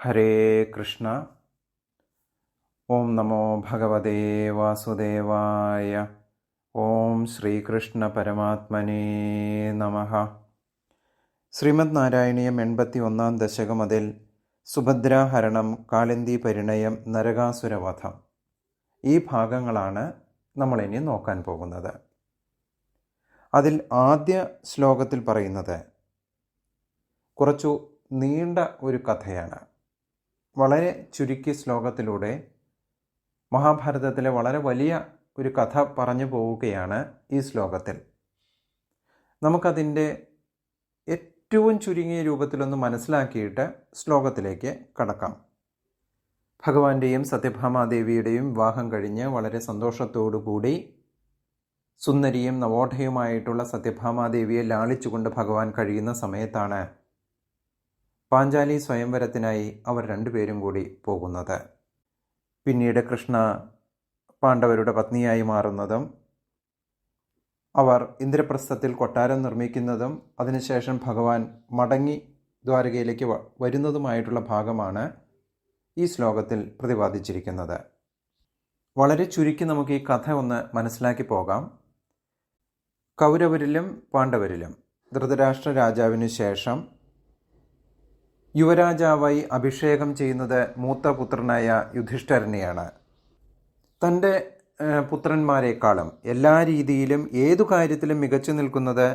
ഹരേ കൃഷ്ണ. ഓം നമോ ഭഗവതേ വാസുദേവായ. ഓം ശ്രീകൃഷ്ണ പരമാത്മനേ നമ. ശ്രീമദ് നാരായണീയം എൺപത്തി ഒന്നാം ദശകം അതിൽ സുഭദ്രാഹരണം കാളിന്തി പരിണയം നരകാസുരവധം ഈ ഭാഗങ്ങളാണ് നമ്മളിനി നോക്കാൻ പോകുന്നത്. അതിൽ ആദ്യ ശ്ലോകത്തിൽ പറയുന്നത് കുറച്ചു നീണ്ട ഒരു കഥയാണ്. വളരെ ചുരുക്കിയ ശ്ലോകത്തിലൂടെ മഹാഭാരതത്തിലെ വളരെ വലിയ ഒരു കഥ പറഞ്ഞു പോവുകയാണ് ഈ ശ്ലോകത്തിൽ. നമുക്കതിന്റെ ഏറ്റവും ചുരുങ്ങിയ രൂപത്തിലൊന്ന് മനസ്സിലാക്കിയിട്ട് ശ്ലോകത്തിലേക്ക് കടക്കാം. ഭഗവാന്റെയും സത്യഭാമാദേവിയുടെയും വിവാഹം കഴിഞ്ഞ് വളരെ സന്തോഷത്തോടുകൂടി സുന്ദരിയും നവോഢയുമായിട്ടുള്ള സത്യഭാമാദേവിയെ ലാളിച്ചുകൊണ്ട് ഭഗവാൻ കഴിയുന്ന സമയത്താണ് പാഞ്ചാലി സ്വയംവരത്തിനായി അവർ രണ്ടുപേരും കൂടി പോകുന്നത്. പിന്നീട് കൃഷ്ണ പാണ്ഡവരുടെ പത്നിയായി മാറുന്നതും അവർ ഇന്ദ്രപ്രസ്ഥത്തിൽ കൊട്ടാരം നിർമ്മിക്കുന്നതും അതിനുശേഷം ഭഗവാൻ മടങ്ങി ദ്വാരകയിലേക്ക് വരുന്നതുമായിട്ടുള്ള ഭാഗമാണ് ഈ ശ്ലോകത്തിൽ പ്രതിപാദിച്ചിരിക്കുന്നത്. വളരെ ചുരുക്കി നമുക്ക് ഈ കഥ ഒന്ന് മനസ്സിലാക്കി പോകാം. കൗരവരിലും പാണ്ഡവരിലും ധൃതരാഷ്ട്ര രാജാവിനു ശേഷം യുവരാജാവായി അഭിഷേകം ചെയ്യുന്നത് മൂത്ത പുത്രനായ യുധിഷ്ഠരനെയാണ്. തന്റെ പുത്രന്മാരെക്കാളും എല്ലാ രീതിയിലും ഏതു കാര്യത്തിലും മികച്ചു നിൽക്കുന്നത്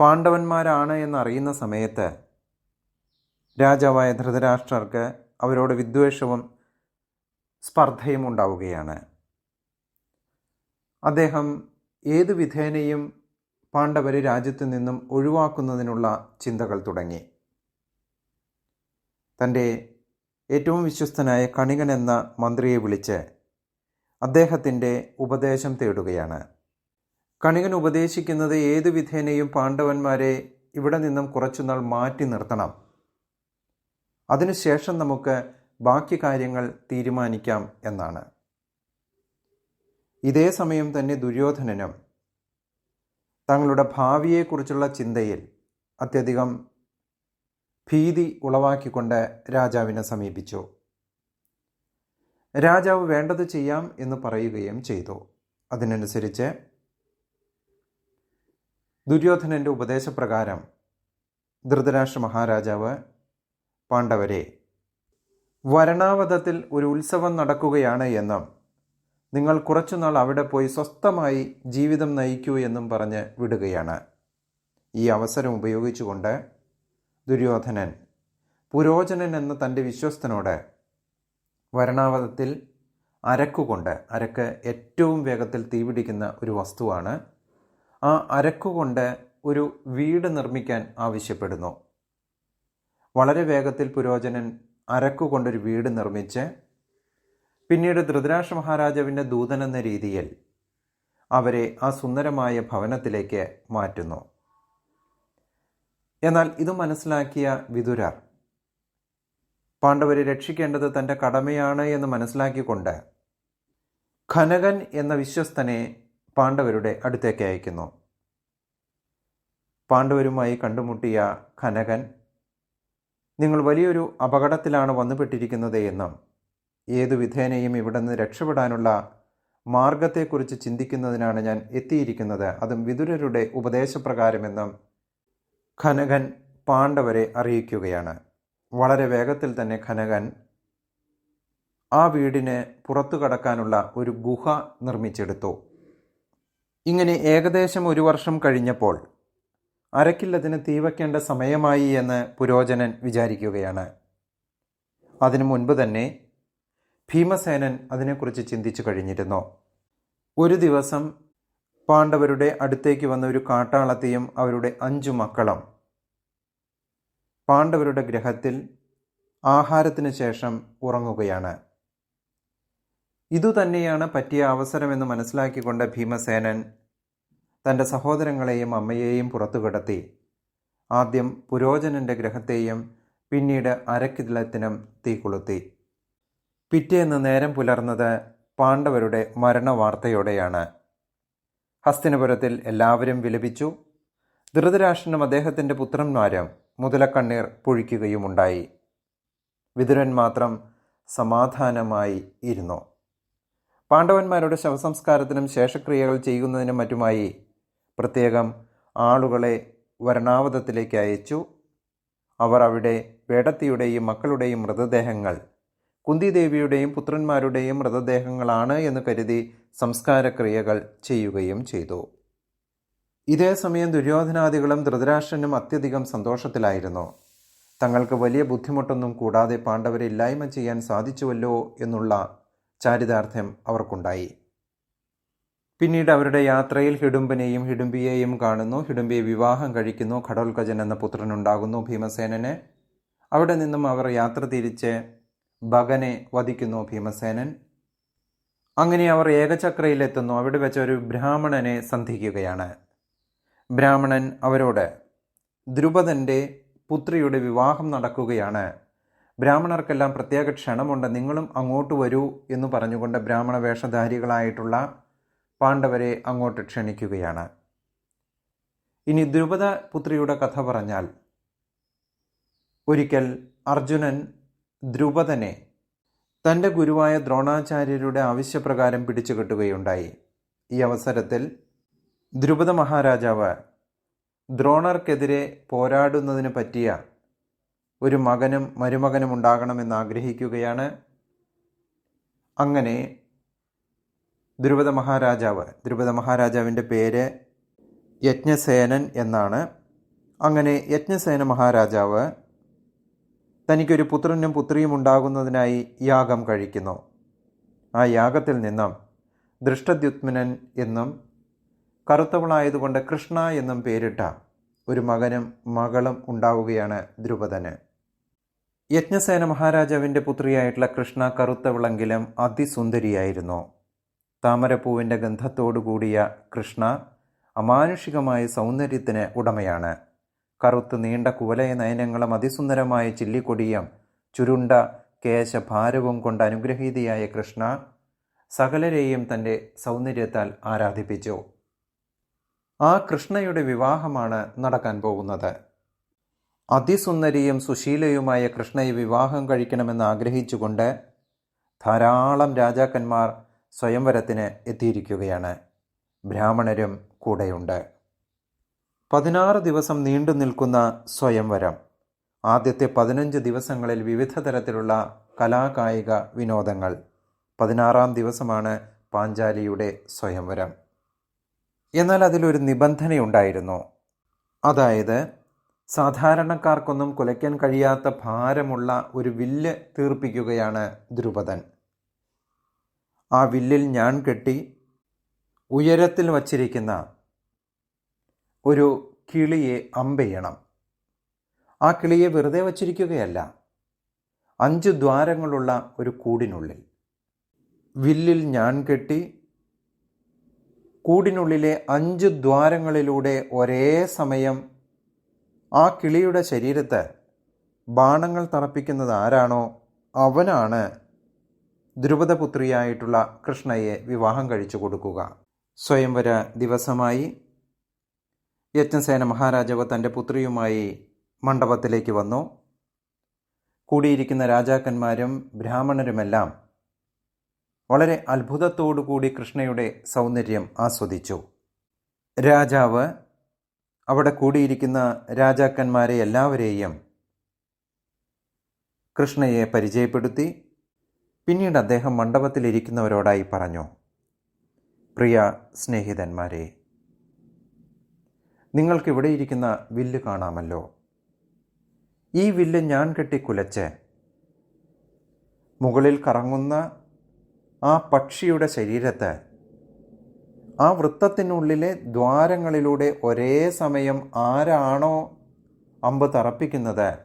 പാണ്ഡവന്മാരാണ് എന്നറിയുന്ന സമയത്ത് രാജാവായ ധൃതരാഷ്ട്രർക്ക് അവരോട് വിദ്വേഷവും സ്പർദ്ധയും ഉണ്ടാവുകയാണ്. അദ്ദേഹം ഏതു വിധേനയും പാണ്ഡവരെ രാജ്യത്തു നിന്നും ഒഴിവാക്കുന്നതിനുള്ള ചിന്തകൾ തുടങ്ങി. തന്റെ ഏറ്റവും വിശ്വസ്തനായ കണികൻ എന്ന മന്ത്രിയെ വിളിച്ച് അദ്ദേഹത്തിന്റെ ഉപദേശം തേടുകയാണ്. കണികൻ ഉപദേശിക്കുന്നത് ഏതു വിധേനയും പാണ്ഡവന്മാരെ ഇവിടെ നിന്നും കുറച്ചുനാൾ മാറ്റി നിർത്തണം. അതിനുശേഷം നമുക്ക് ബാക്കി കാര്യങ്ങൾ തീരുമാനിക്കാം എന്നാണ്. ഇതേ സമയം തന്നെ ദുര്യോധനനും തങ്ങളുടെ ഭാവിയെക്കുറിച്ചുള്ള ചിന്തയിൽ അത്യധികം ഭീതി ഉളവാക്കിക്കൊണ്ട് രാജാവിനെ സമീപിച്ചു. രാജാവ് വേണ്ടത് ചെയ്യാം എന്ന് പറയുകയും ചെയ്തു. അതിനനുസരിച്ച് ദുര്യോധനന്റെ ഉപദേശപ്രകാരം ധൃതരാഷ്ട്ര മഹാരാജാവ് പാണ്ഡവരെ വരണാവധത്തിൽ ഒരു ഉത്സവം നടക്കുകയാണ് എന്നും നിങ്ങൾ കുറച്ചുനാൾ അവിടെ പോയി സ്വസ്ഥമായി ജീവിതം നയിക്കൂ എന്നും പറഞ്ഞ് വിടുകയാണ്. ഈ അവസരം ഉപയോഗിച്ചുകൊണ്ട് ദുര്യോധനൻ. പുരോചനൻ എന്ന തന്റെ വിശ്വസ്തനോട് വരണാവധത്തിൽ അരക്കുകൊണ്ട് അരക്ക് ഏറ്റവും വേഗത്തിൽ തീപിടിക്കുന്ന ഒരു വസ്തുവാണ് ആ അരക്കുകൊണ്ട് ഒരു വീട് നിർമ്മിക്കാൻ ആവശ്യപ്പെടുന്നു. വളരെ വേഗത്തിൽ പുരോചനൻ അരക്കുകൊണ്ടൊരു വീട് നിർമ്മിച്ച് പിന്നീട് ധൃതരാഷ്ട്ര മഹാരാജാവിന്റെ ദൂതനെന്ന രീതിയിൽ അവരെ ആ സുന്ദരമായ ഭവനത്തിലേക്ക് മാറ്റുന്നു. എന്നാൽ ഇത് മനസ്സിലാക്കിയ വിതുരർ പാണ്ഡവരെ രക്ഷിക്കേണ്ടത് തന്റെ കടമയാണ് എന്ന് മനസ്സിലാക്കിക്കൊണ്ട് ഖനകൻ എന്ന വിശ്വസ്തനെ പാണ്ഡവരുടെ അടുത്തേക്ക് അയക്കുന്നു. പാണ്ഡവരുമായി കണ്ടുമുട്ടിയ ഖനകൻ നിങ്ങൾ വലിയൊരു അപകടത്തിലാണ് വന്നുപെട്ടിരിക്കുന്നത് എന്നും ഏതു വിധേനയും ഇവിടെ നിന്ന് രക്ഷപ്പെടാനുള്ള മാർഗത്തെക്കുറിച്ച് ചിന്തിക്കുന്നതിനാണ് ഞാൻ എത്തിയിരിക്കുന്നത്. അതും വിതുരരുടെ ഉപദേശപ്രകാരമെന്നും ഖനകൻ പാണ്ഡവരെ അറിയിക്കുകയാണ്. വളരെ വേഗത്തിൽ തന്നെ ഖനകൻ ആ വീടിന് പുറത്തു കടക്കാനുള്ള ഒരു ഗുഹ നിർമ്മിച്ചെടുത്തു. ഇങ്ങനെ ഏകദേശം ഒരു വർഷം കഴിഞ്ഞപ്പോൾ അരക്കില്ലതിന് തീവയ്ക്കേണ്ട സമയമായി എന്ന് പുരോചനൻ വിചാരിക്കുകയാണ്. അതിനു മുൻപ് തന്നെ ഭീമസേനൻ അതിനെക്കുറിച്ച് ചിന്തിച്ചു കഴിഞ്ഞിരുന്നു. ഒരു ദിവസം പാണ്ഡവരുടെ അടുത്തേക്ക് വന്ന ഒരു കാട്ടാളത്തെയും അവരുടെ അഞ്ചു മക്കളും. പാണ്ഡവരുടെ ഗ്രഹത്തിൽ ആഹാരത്തിന് ശേഷം ഉറങ്ങുകയാണ്. ഇതുതന്നെയാണ് പറ്റിയ അവസരമെന്ന് മനസ്സിലാക്കിക്കൊണ്ട് ഭീമസേനൻ തന്റെ സഹോദരങ്ങളെയും അമ്മയെയും പുറത്തു കിടത്തി ആദ്യം പുരോചനന്റെ ഗ്രഹത്തെയും പിന്നീട് അരക്കിലത്തിനും തീ കൊളുത്തി. പിറ്റേന്ന് നേരം പുലർന്നത് പാണ്ഡവരുടെ മരണവാർത്തയോടെയാണ്. ഹസ്തിനപുരത്തിൽ എല്ലാവരും വിലപിച്ചു. ധൃതരാഷ്ട്രനും അദ്ദേഹത്തിന്റെ പുത്രന്മാരും മുതലക്കണ്ണീർ പൊഴിക്കുകയുമുണ്ടായി. വിതുരൻ മാത്രം സമാധാനമായി ഇരുന്നു. പാണ്ഡവന്മാരുടെ ശവസംസ്കാരത്തിനും ശേഷക്രിയകൾ ചെയ്യുന്നതിനും മറ്റുമായി പ്രത്യേകം ആളുകളെ വരണാവതത്തിലേക്ക് അയച്ചു. അവർ അവിടെ വേടത്തിയുടെയും മക്കളുടെയും മൃതദേഹങ്ങൾ കുന്തിദേവിയുടെയും പുത്രന്മാരുടെയും മൃതദേഹങ്ങളാണ് എന്ന് കരുതി സംസ്കാരക്രിയകൾ ചെയ്യുകയും ചെയ്തു. ഇതേ സമയം ദുര്യോധനാദികളും ധൃതരാഷ്ട്രനും അത്യധികം സന്തോഷത്തിലായിരുന്നു. തങ്ങൾക്ക് വലിയ ബുദ്ധിമുട്ടൊന്നും കൂടാതെ പാണ്ഡവരെ ഇല്ലായ്മ ചെയ്യാൻ സാധിച്ചുവല്ലോ എന്നുള്ള ചാരിതാർത്ഥ്യം അവർക്കുണ്ടായി. പിന്നീട് അവരുടെ യാത്രയിൽ ഹിഡുംബിനെയും ഹിഡുംബിയെയും കാണുന്നു. ഹിഡുംബിയെ വിവാഹം കഴിക്കുന്നു. ഘടോൽഗജൻ എന്ന പുത്രനുണ്ടാകുന്നു ഭീമസേനന്. അവിടെ നിന്നും അവർ യാത്ര തിരിച്ച് ഭഗനെ വധിക്കുന്നു ഭീമസേനൻ. അങ്ങനെ അവർ ഏകചക്രയിലെത്തുന്നു. അവിടെ വെച്ച് ഒരു ബ്രാഹ്മണനെ സന്ധിക്കുകയാണ്. ബ്രാഹ്മണൻ അവരോട് ദ്രുപദന്റെ പുത്രിയുടെ വിവാഹം നടക്കുകയാണ്. ബ്രാഹ്മണർക്കെല്ലാം പ്രത്യേക ക്ഷണമുണ്ട്. നിങ്ങളും അങ്ങോട്ട് വരൂ എന്ന് പറഞ്ഞുകൊണ്ട് ബ്രാഹ്മണ വേഷധാരികളായിട്ടുള്ള പാണ്ഡവരെ അങ്ങോട്ട് ക്ഷണിക്കുകയാണ്. ഇനി ദ്രുപദ പുത്രിയുടെ കഥ പറഞ്ഞാൽ ഒരിക്കൽ അർജുനൻ ദ്രുപദനെ തന്റെ ഗുരുവായ ദ്രോണാചാര്യരുടെ ആവശ്യപ്രകാരം പിടിച്ചു കെട്ടുകയുണ്ടായി ഈ അവസരത്തിൽ ദ്രുപദ മഹാരാജാവ് ദ്രോണർക്കെതിരെ പോരാടുന്നതിന് പറ്റിയ ഒരു മകനും മരുമകനും ഉണ്ടാകണമെന്ന് ആഗ്രഹിക്കുകയാണ്. അങ്ങനെ ദ്രുപദ മഹാരാജാവ് ദ്രുപദ മഹാരാജാവിന്റെ പേര് യജ്ഞസേനൻ എന്നാണ്. അങ്ങനെ യജ്ഞസേന മഹാരാജാവ് തനിക്കൊരു പുത്രനും പുത്രിയും ഉണ്ടാകുന്നതിനായി യാഗം കഴിക്കുന്നു. ആ യാഗത്തിൽ നിന്നും ദൃഷ്ടദ്യുത്മനൻ എന്നും കറുത്തവളായതുകൊണ്ട് കൃഷ്ണ എന്നും പേരിട്ട ഒരു മകനും മകളും ഉണ്ടാവുകയാണ് ദ്രുപദന്. യജ്ഞസേന മഹാരാജാവിന്റെ പുത്രിയായിട്ടുള്ള കൃഷ്ണ കറുത്തവളെങ്കിലും അതിസുന്ദരിയായിരുന്നു. താമരപ്പൂവിന്റെ ഗന്ധത്തോടു കൂടിയ കൃഷ്ണ അമാനുഷികമായ സൗന്ദര്യത്തിന് ഉടമയാണ്. കറുത്ത് നീണ്ട കുവലയ നയനങ്ങളും അതിസുന്ദരമായ ചില്ലിക്കൊടിയും ചുരുണ്ട കേശഭാരവും കൊണ്ട് അനുഗ്രഹീതയായ കൃഷ്ണ സകലരെയും തന്റെ സൗന്ദര്യത്താൽ ആരാധിപ്പിച്ചു. ആ കൃഷ്ണയുടെ വിവാഹമാണ് നടക്കാൻ പോകുന്നത്. അതിസുന്ദരിയും സുശീലയുമായ കൃഷ്ണയെ വിവാഹം കഴിക്കണമെന്ന് ആഗ്രഹിച്ചുകൊണ്ട് ധാരാളം രാജാക്കന്മാർ സ്വയംവരത്തിന് എത്തിയിരിക്കുകയാണ്. ബ്രാഹ്മണരും കൂടെയുണ്ട്. പതിനാറ് ദിവസം നീണ്ടു നിൽക്കുന്ന സ്വയംവരം. ആദ്യത്തെ പതിനഞ്ച് ദിവസങ്ങളിൽ വിവിധ തരത്തിലുള്ള കലാകായിക വിനോദങ്ങൾ. പതിനാറാം ദിവസമാണ് പാഞ്ചാലിയുടെ സ്വയംവരം. എന്നാൽ അതിലൊരു നിബന്ധനയുണ്ടായിരുന്നു. അതായത് സാധാരണക്കാർക്കൊന്നും കുലയ്ക്കാൻ കഴിയാത്ത ഭാരമുള്ള ഒരു വില്ല് തീർപ്പിക്കുകയാണ് ദ്രുപദൻ ആ വില്ലിൽ ഞാൻ കെട്ടി ഉയരത്തിൽ വച്ചിരിക്കുന്ന ഒരു കിളിയെ അമ്പെയ്യണം. ആ കിളിയെ വെറുതെ വച്ചിരിക്കുകയല്ല അഞ്ച് ദ്വാരങ്ങളുള്ള ഒരു കൂടിനുള്ളിൽ. വില്ലിൽ ഞാൻ കെട്ടി കൂടിനുള്ളിലെ അഞ്ച് ദ്വാരങ്ങളിലൂടെ ഒരേ സമയം ആ കിളിയുടെ ശരീരത്ത് ബാണങ്ങൾ തറപ്പിക്കുന്നത് ആരാണോ അവനാണ് ദ്രുപദപുത്രിയായിട്ടുള്ള കൃഷ്ണയെ വിവാഹം കഴിച്ചു കൊടുക്കുക. സ്വയംവര ദിവസമായി യജ്ഞസേന മഹാരാജാവ് തന്റെ പുത്രിയുമായി മണ്ഡപത്തിലേക്ക് വന്നു. കൂടിയിരിക്കുന്ന രാജാക്കന്മാരും ബ്രാഹ്മണരുമെല്ലാം വളരെ അത്ഭുതത്തോടുകൂടി കൃഷ്ണയുടെ സൗന്ദര്യം ആസ്വദിച്ചു. രാജാവ് അവിടെ കൂടിയിരിക്കുന്ന രാജാക്കന്മാരെ എല്ലാവരെയും കൃഷ്ണയെ പരിചയപ്പെടുത്തി. പിന്നീട് അദ്ദേഹം മണ്ഡപത്തിലിരിക്കുന്നവരോടായി പറഞ്ഞു പ്രിയ സ്നേഹിതന്മാരെ നിങ്ങൾക്കിവിടെ ഇരിക്കുന്ന വില്ല് കാണാമല്ലോ. ഈ വില്ല് ഞാൻ കെട്ടിക്കുലച്ച്. മുകളിൽ കറങ്ങുന്ന ആ പക്ഷിയുടെ ശരീരത്ത്. ആ വൃത്തത്തിനുള്ളിലെ ദ്വാരങ്ങളിലൂടെ ഒരേ സമയം ആരാണോ അമ്പ് തറപ്പിക്കുന്നത്?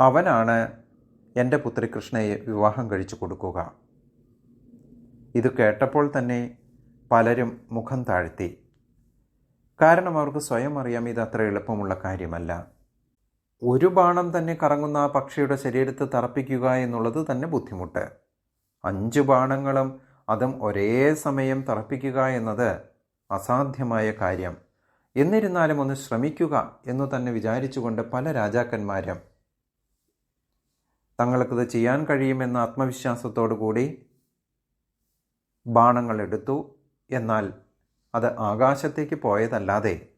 അവനാണ് എന്റെ പുത്രി കൃഷ്ണയെ വിവാഹം കഴിച്ചു കൊടുക്കുക. ഇത് കേട്ടപ്പോൾ തന്നെ പലരും മുഖം താഴ്ത്തി. കാരണം അവർക്ക് സ്വയം അറിയാം ഇത് അത്ര എളുപ്പമുള്ള കാര്യമല്ല. ഒരു ബാണം തന്നെ കറങ്ങുന്ന ആ പക്ഷിയുടെ ശരീരത്ത് തറപ്പിക്കുക എന്നുള്ളത് തന്നെ ബുദ്ധിമുട്ട്. അഞ്ച് ബാണങ്ങളും അതും ഒരേ സമയം തറപ്പിക്കുക എന്നത് അസാധ്യമായ കാര്യം. എന്നിരുന്നാലും ഒന്ന് ശ്രമിക്കുക എന്ന് തന്നെ വിചാരിച്ചുകൊണ്ട് പല രാജാക്കന്മാരും തങ്ങൾക്കത് ചെയ്യാൻ കഴിയുമെന്ന ആത്മവിശ്വാസത്തോടു കൂടി ബാണങ്ങൾ എടുത്തു. എന്നാൽ അത് ആകാശത്തേക്ക് പോയതല്ലാതെ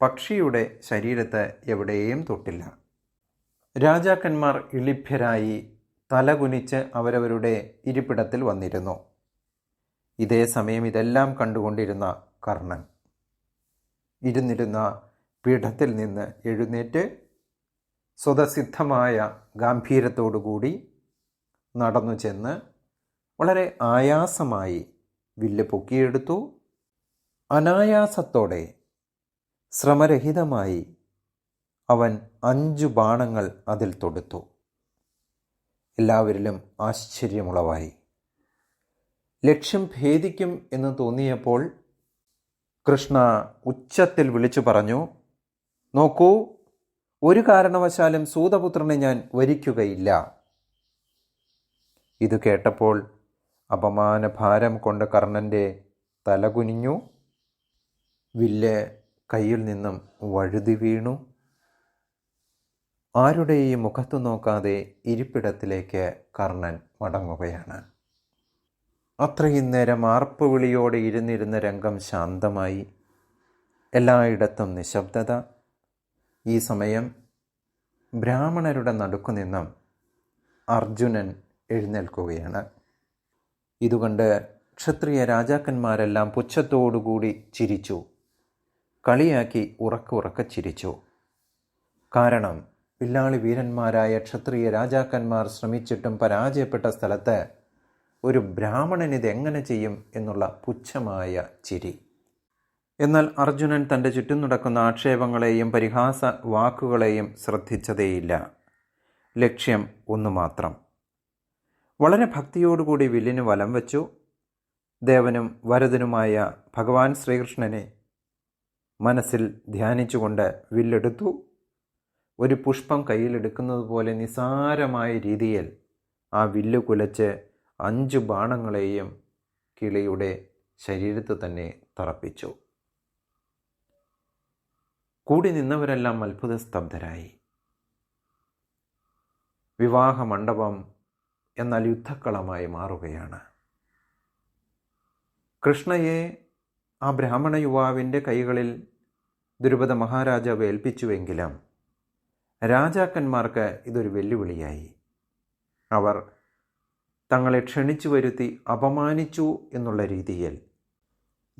പക്ഷിയുടെ ശരീരത്ത് എവിടെയും തൊട്ടില്ല. രാജാക്കന്മാർ ഇളിഭ്യരായി തലകുനിച്ച് അവരവരുടെ ഇരിപ്പിടത്തിൽ വന്നിരുന്നു. ഇതേ സമയം ഇതെല്ലാം കണ്ടുകൊണ്ടിരുന്ന കർണൻ ഇരുന്നിരുന്ന പീഠത്തിൽ നിന്ന് എഴുന്നേറ്റ് സ്വതസിദ്ധമായ ഗാംഭീര്യത്തോടുകൂടി നടന്നു ചെന്ന് വളരെ ആയാസമായി വില്ല് പൊക്കിയെടുത്തു. അനായാസത്തോടെ ശ്രമരഹിതമായി അവൻ അഞ്ചു ബാണങ്ങൾ അതിൽ തൊടുത്തു. എല്ലാവരിലും ആശ്ചര്യമുളവായി. ലക്ഷ്യം ഭേദിക്കും എന്ന് തോന്നിയപ്പോൾ കൃഷ്ണ ഉച്ചത്തിൽ വിളിച്ചു പറഞ്ഞു നോക്കൂ ഒരു കാരണവശാലും സൂതപുത്രനെ ഞാൻ വരിക്കുകയില്ല. ഇത് കേട്ടപ്പോൾ അപമാനഭാരം കൊണ്ട് കർണന്റെ തലകുനിഞ്ഞു. വില്ല് കയ്യിൽ നിന്നും വഴുതി വീണു. ആരുടെയും മുഖത്തു നോക്കാതെ ഇരിപ്പിടത്തിലേക്ക് കർണൻ മടങ്ങുകയാണ്. അത്രയും നേരം ആർപ്പ് വിളിയോടെ ഇരുന്നിരുന്ന രംഗം ശാന്തമായി. എല്ലായിടത്തും നിശബ്ദത. ഈ സമയം ബ്രാഹ്മണരുടെ നടുക്കു നിന്നും അർജുനൻ എഴുന്നേൽക്കുകയാണ്. ഇതുകൊണ്ട് ക്ഷത്രിയ രാജാക്കന്മാരെല്ലാം പുച്ഛത്തോടുകൂടി ചിരിച്ചു. കളിയാക്കി ഉറക്കുറക്ക ചിരിച്ചു. കാരണം പില്ലാളി വീരന്മാരായ ക്ഷത്രിയ രാജാക്കന്മാർ ശ്രമിച്ചിട്ടും പരാജയപ്പെട്ട സ്ഥലത്ത് ഒരു ബ്രാഹ്മണൻ ഇത് എങ്ങനെ ചെയ്യും എന്നുള്ള പുച്ഛമായ ചിരി. എന്നാൽ അർജുനൻ തന്റെ ചുറ്റും നടക്കുന്ന ആക്ഷേപങ്ങളെയും പരിഹാസ വാക്കുകളെയും ശ്രദ്ധിച്ചതേയില്ല. ലക്ഷ്യം ഒന്നു മാത്രം. വളരെ ഭക്തിയോടുകൂടി വില്ലിന് വലം വച്ചു. ദേവനും വരദനുമായ ഭഗവാൻ ശ്രീകൃഷ്ണനെ മനസ്സിൽ ധ്യാനിച്ചുകൊണ്ട് വില്ലെടുത്തു. ഒരു പുഷ്പം കയ്യിലെടുക്കുന്നത് പോലെ നിസാരമായ രീതിയിൽ ആ വില്ല് കുലച്ച് അഞ്ച് ബാണങ്ങളെയും കിളിയുടെ ശരീരത്ത് തന്നെ തറപ്പിച്ചു. കൂടി നിന്നവരെല്ലാം അത്ഭുത സ്തബ്ധരായി വിവാഹ മണ്ഡപം എന്നാൽ യുദ്ധക്കളമായി മാറുകയാണ്. കൃഷ്ണയെ ആ ബ്രാഹ്മണ യുവാവിന്റെ കൈകളിൽ ദുരുപത മഹാരാജാവ് ഏൽപ്പിച്ചുവെങ്കിലും രാജാക്കന്മാർക്ക് ഇതൊരു വെല്ലുവിളിയായി. അവർ തങ്ങളെ ക്ഷണിച്ചു വരുത്തി അപമാനിച്ചു എന്നുള്ള രീതിയിൽ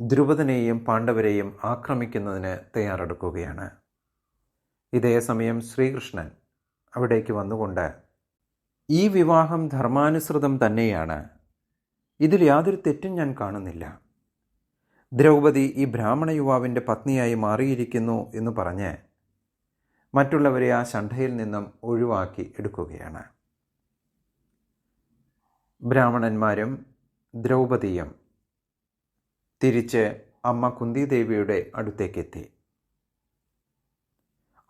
ധ്രുപദനെയും പാണ്ഡവരെയും ആക്രമിക്കുന്നതിന് തയ്യാറെടുക്കുകയാണ്. ഇതേ സമയം ശ്രീകൃഷ്ണൻ അവിടേക്ക് വന്നുകൊണ്ട് ഈ വിവാഹം ധർമാനുസൃതം തന്നെയാണ്. ഇതിൽ യാതൊരു തെറ്റും ഞാൻ കാണുന്നില്ല. ദ്രൗപദി ഈ ബ്രാഹ്മണ യുവാവിന്റെ പത്നിയായി മാറിയിരിക്കുന്നു എന്ന് പറഞ്ഞ് മറ്റുള്ളവരെ ആ ശണ്ഠയിൽ നിന്നും ഒഴിവാക്കി എടുക്കുകയാണ്. ബ്രാഹ്മണന്മാരും ദ്രൗപദിയും തിരിച്ച് അമ്മ കുന്തിദേവിയുടെ അടുത്തേക്കെത്തി.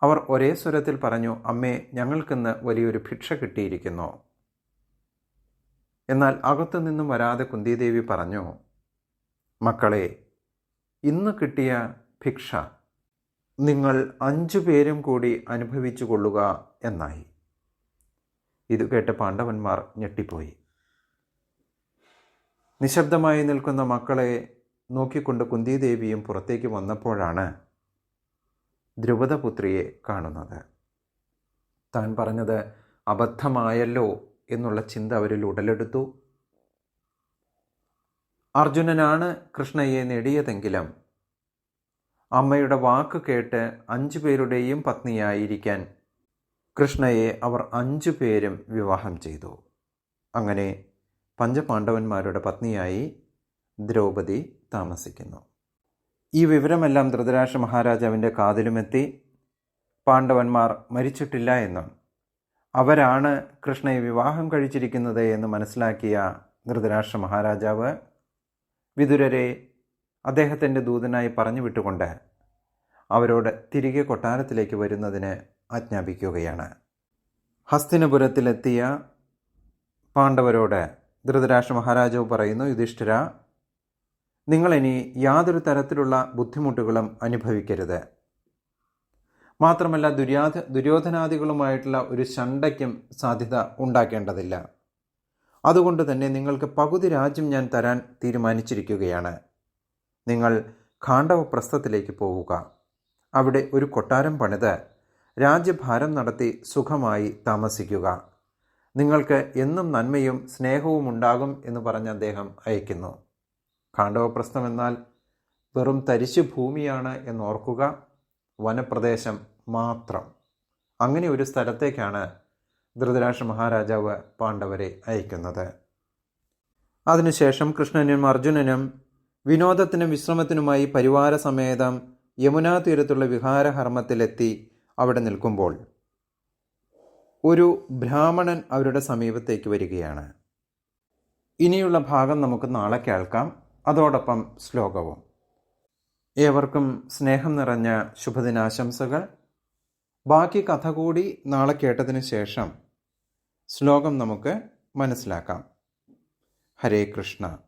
അവർ ഒരേ സ്വരത്തിൽ പറഞ്ഞു അമ്മേ ഞങ്ങൾക്കിന്ന് വലിയൊരു ഭിക്ഷ കിട്ടിയിരിക്കുന്നു. എന്നാൽ അകത്തു നിന്നും വരാതെ കുന്തിദേവി പറഞ്ഞു മക്കളെ ഇന്ന് കിട്ടിയ ഭിക്ഷ നിങ്ങൾ അഞ്ചു പേരും കൂടി അനുഭവിച്ചു കൊള്ളുക എന്നായി. ഇത് കേട്ട് പാണ്ഡവന്മാർ ഞെട്ടിപ്പോയി. നിശബ്ദമായി നിൽക്കുന്ന മക്കളെ നോക്കിക്കൊണ്ട് കുന്തിദേവിയും പുറത്തേക്ക് വന്നപ്പോഴാണ് ദ്രുപദപുത്രിയെ കാണുന്നത്. താൻ പറഞ്ഞത് അബദ്ധമായല്ലോ എന്നുള്ള ചിന്ത അവരിൽ ഉടലെടുത്തു. അർജുനനാണ് കൃഷ്ണയെ നേടിയതെങ്കിലും അമ്മയുടെ വാക്ക് കേട്ട് അഞ്ചു പേരുടെയും പത്നിയായിരിക്കാൻ കൃഷ്ണയെ അവർ അഞ്ചു പേരും വിവാഹം ചെയ്തു. അങ്ങനെ പഞ്ചപാണ്ഡവന്മാരുടെ പത്നിയായി ദ്രൗപദി താമസിക്കുന്നു. ഈ വിവരമെല്ലാം ധൃതരാഷ്ട്ര മഹാരാജാവിന്റെ കാതിലുമെത്തി പാണ്ഡവന്മാർ മരിച്ചിട്ടില്ല എന്നും അവരാണ് കൃഷ്ണയെ വിവാഹം കഴിച്ചിരിക്കുന്നത് എന്ന് മനസ്സിലാക്കിയ ധൃതരാഷ്ട്ര മഹാരാജാവ് വിതുരരെ അദ്ദേഹത്തിന്റെ ദൂതനായി പറഞ്ഞു വിട്ടുകൊണ്ട് അവരോട് തിരികെ കൊട്ടാരത്തിലേക്ക് വരുന്നതിന് ആജ്ഞാപിക്കുകയാണ്. ഹസ്തിനപുരത്തിലെത്തിയ പാണ്ഡവരോട് ധൃതരാഷ്ട്ര മഹാരാജാവ് പറയുന്നു യുധിഷ്ഠിര നിങ്ങളിനി യാതൊരു തരത്തിലുള്ള ബുദ്ധിമുട്ടുകളും അനുഭവിക്കരുത്. മാത്രമല്ല ദുര്യാധ ദുര്യോധനാദികളുമായിട്ടുള്ള ഒരു ശണ്ടയ്ക്കും സാധ്യത ഉണ്ടാക്കേണ്ടതില്ല. അതുകൊണ്ട് തന്നെ നിങ്ങൾക്ക് പകുതി രാജ്യം ഞാൻ തരാൻ തീരുമാനിച്ചിരിക്കുകയാണ്. നിങ്ങൾ ഖാണ്ഡവപ്രസ്ഥത്തിലേക്ക് പോവുക. അവിടെ ഒരു കൊട്ടാരം പണിത് രാജ്യഭാരം നടത്തി സുഖമായി താമസിക്കുക. നിങ്ങൾക്ക് എന്നും നന്മയും സ്നേഹവും ഉണ്ടാകും എന്ന് പറഞ്ഞ് അദ്ദേഹം അയക്കുന്നു. ഖാണ്ഡവപ്രസ്ഥം എന്നാൽ വെറും തരിശു ഭൂമിയാണ് എന്നോർക്കുക വനപ്രദേശം മാത്രം. അങ്ങനെ ഒരു സ്ഥലത്തേക്കാണ് ധൃതരാഷ്ട്ര മഹാരാജാവ് പാണ്ഡവരെ അയക്കുന്നത്. അതിനുശേഷം കൃഷ്ണനും അർജുനനും വിനോദത്തിനും വിശ്രമത്തിനുമായി പരിവാര സമേതം യമുനാ തീരത്തുള്ള വിഹാരഹർമ്മത്തിലെത്തി അവിടെ നിൽക്കുമ്പോൾ ഒരു ബ്രാഹ്മണൻ അവരുടെ സമീപത്തേക്ക് വരികയാണ്. ഇനിയുള്ള ഭാഗം നമുക്ക് നാളെ കേൾക്കാം. അതോടൊപ്പം ശ്ലോകവും. ഏവർക്കും സ്നേഹം നിറഞ്ഞ ശുഭദിനാശംസകൾ. ബാക്കി കഥ കൂടി നാളെ കേട്ടതിന് ശേഷം ശ്ലോകം നമുക്ക് മനസ്സിലാക്കാം. ഹരേ കൃഷ്ണ.